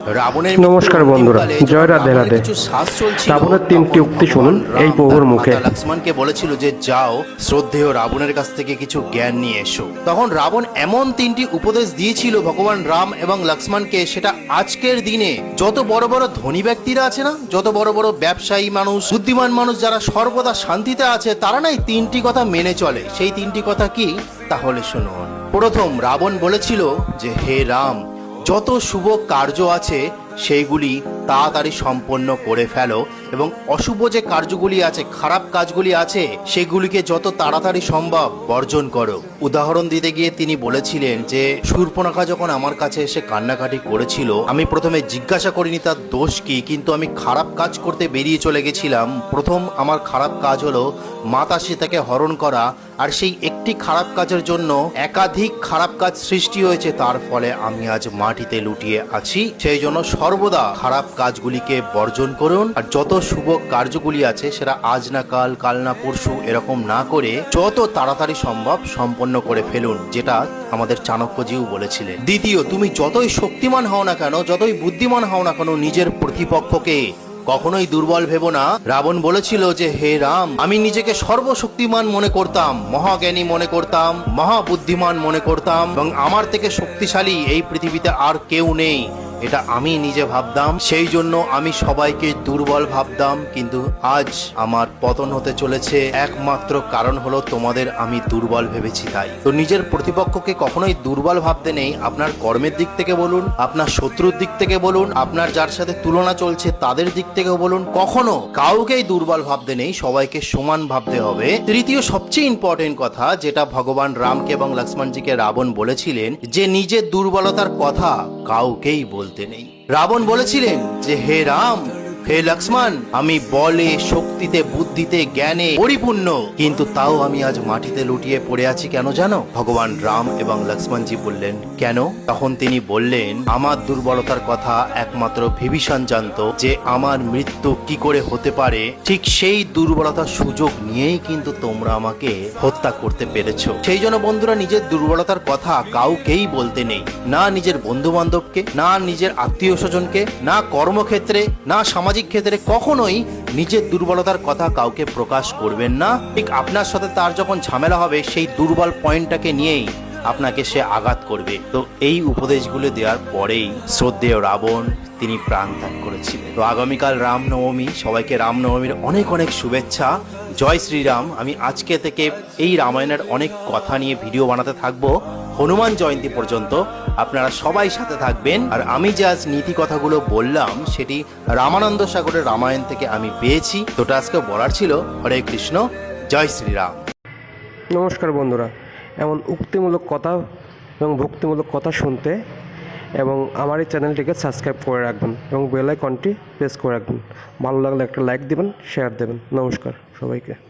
রাবণের নমস্কার বন্ধুরা, জয় রাধে রাধে। রাবণের তিনটি উক্তি শুনুন এই প্রভুর মুখে। লক্ষ্মণকে বলেছিল যে যাও শ্রদ্ধেয় রাবণের কাছ থেকে কিছু জ্ঞান নিয়ে এসো। তখন রাবণ এমন তিনটি উপদেশ দিয়েছিল ভগবান রাম এবং লক্ষ্মণকে সেটা আজকের দিনে যত বড় বড় ধনী ব্যক্তিরা আছে না যত বড় বড় ব্যবসায়ী মানুষ বুদ্ধিমান মানুষ যারা সর্বদা শান্তিতে আছে তারা না এই তিনটি কথা মেনে চলে। সেই তিনটি কথা কি? তাহলে শুনুন। প্রথম রাবণ বলেছিল যে হে রাম যত শুভ কার্য আছে সেইগুলি তাড়াতাড়ি সম্পন্ন করে ফেলো এবং অশুভ যে কার্যগুলি আছে, খারাপ কাজগুলি আছে, সেগুলিকে যত তাড়াতাড়ি সম্ভব বর্জন করো। উদাহরণ দিতে গিয়ে তিনি বলেছিলেন যে শূর্পণখা যখন আমার কাছে এসে কান্নাকাটি করেছিল, আমি প্রথমে জিজ্ঞাসা করিনি তার দোষ কি, কিন্তু আমি খারাপ কাজ করতে বেরিয়ে চলে গেছিলাম। প্রথম আমার খারাপ কাজ হলো মাতা সীতাকে হরণ করা, আর সেই একটি খারাপ কাজের জন্য একাধিক খারাপ কাজ সৃষ্টি হয়েছে, তার ফলে আমি আজ মাটিতে লুটিয়ে আছি। সেই জন্য সর্বদা খারাপ কাজগুলিকে বর্জন করুন। আর যত শুভ কার্যগুলি আছে, সেটা আজ না কাল কাল না পরশু এরকম না করে যত তাড়াতাড়ি সম্ভব সম্পন্ন করে ফেলুন, যেটা আমাদের চাণক্যজিও বলেছিলেন। দ্বিতীয়, তুমি যতই শক্তিমান হও না কেন, যতই বুদ্ধিমান হও না কেন, নিজের প্রতিপক্ষকে কখনোই দুর্বল ভেবো না। রাবণ বলেছিল যে, হে রাম, আমি নিজেকে সর্বশক্তিমান মনে করতাম, মহাজ্ঞানী মনে করতাম, মহাবুদ্ধিমান মনে করতাম, এবং আমার থেকে শক্তিশালী এই পৃথিবীতে আর কেউ নেই। এটা আমি নিজে ভাবতাম, সেই জন্য আমি সবাইকে দুর্বল ভাবতাম, কিন্তু আজ আমার পতন হতে চলেছে। একমাত্র কারণ হলো তোমাদের আমি দুর্বল ভেবেছি তাই। তো নিজের প্রতিপক্ষকে কখনোই দুর্বল ভাবতে নেই। আপনার কর্মের দিক থেকে বলুন, আপনার শত্রুর দিক থেকে বলুন, আপনার যার সাথে তুলনা চলছে তাদের দিক থেকেও বলুন, কখনো কাউকেই দুর্বল ভাবতে নেই। সবাইকে সমান ভাবতে হবে। তৃতীয় সবচেয়ে ইম্পর্টেন্ট কথা, যেটা ভগবান রামকে এবং লক্ষ্মণজিকে রাবণ বলেছিলেন, যে নিজের দুর্বলতার কথা কাউকেই বলতে নেই। রাবণ বলেছিলেন যে হে রাম হে লক্ষ্মণ, আমি বলে, শক্তিতে, বুদ্ধিতে, জ্ঞানে পরিপূর্ণ। কিন্তু তাও আমি আজ মাটিতে লুটিয়ে পড়ে আছি কেন জানো? ভগবান রাম এবং লক্ষ্মণজি বললেন, কেন? তখন তিনি বললেন, আমার দুর্বলতার কথা একমাত্র বিভীষণ জানতো যে আমার মৃত্যু কি করে হতে পারে। ঠিক সেই দুর্বলতার সুযোগ নিয়েই কিন্তু তোমরা আমাকে হত্যা করতে পেরেছ। সেই জন্য বন্ধুরা, নিজের দুর্বলতার কথা কাউকেই বলতে নেই। না নিজের বন্ধু বান্ধবকে না নিজের আত্মীয় স্বজনকে, না কর্মক্ষেত্রে, না ক্ষেত্রে কখনোই নিজের দুর্বলতার কথা কাউকে প্রকাশ করবেন না। ঠিক আপনার সাথে তার যখন ঝামেলা হবে, সেই দুর্বল পয়েন্টটাকে নিয়েই আপনাকে সে আঘাত করবে। তো এই উপদেশগুলো দেওয়ার পরেই শ্রদ্ধেয় রাবণ, তিনি প্রাণ ত্যাগ করেছিলেন। তো আগামীকাল রামনবমী, সবাইকে রামনবমীর অনেক অনেক শুভেচ্ছা। জয় শ্রীরাম, আমি আজকে থেকে এই রামায়ণের অনেক কথা নিয়ে ভিডিও বানাতে থাকব। হনুমান জয়ন্তী পর্যন্ত আপনারা সবাই সাথে থাকবেন। আর আমি যে আজ নীতি কথাগুলো বললাম, সেটি রামানন্দ সাগরের রামায়ণ থেকে আমি পেয়েছি। তোটা আজকে বলার ছিল, হরে কৃষ্ণ, জয় শ্রীরাম। নমস্কার বন্ধুরা। এমন উক্তিমূলক কথা এবং ভক্তিমূলক কথা শুনতে এবং আমার এই চ্যানেলটিকে সাবস্ক্রাইব করে রাখবেন এবং বেল আইকনটি প্রেস করে রাখবেন। ভালো লাগলে একটা লাইক দেবেন, শেয়ার দেবেন। নমস্কার সবাইকে।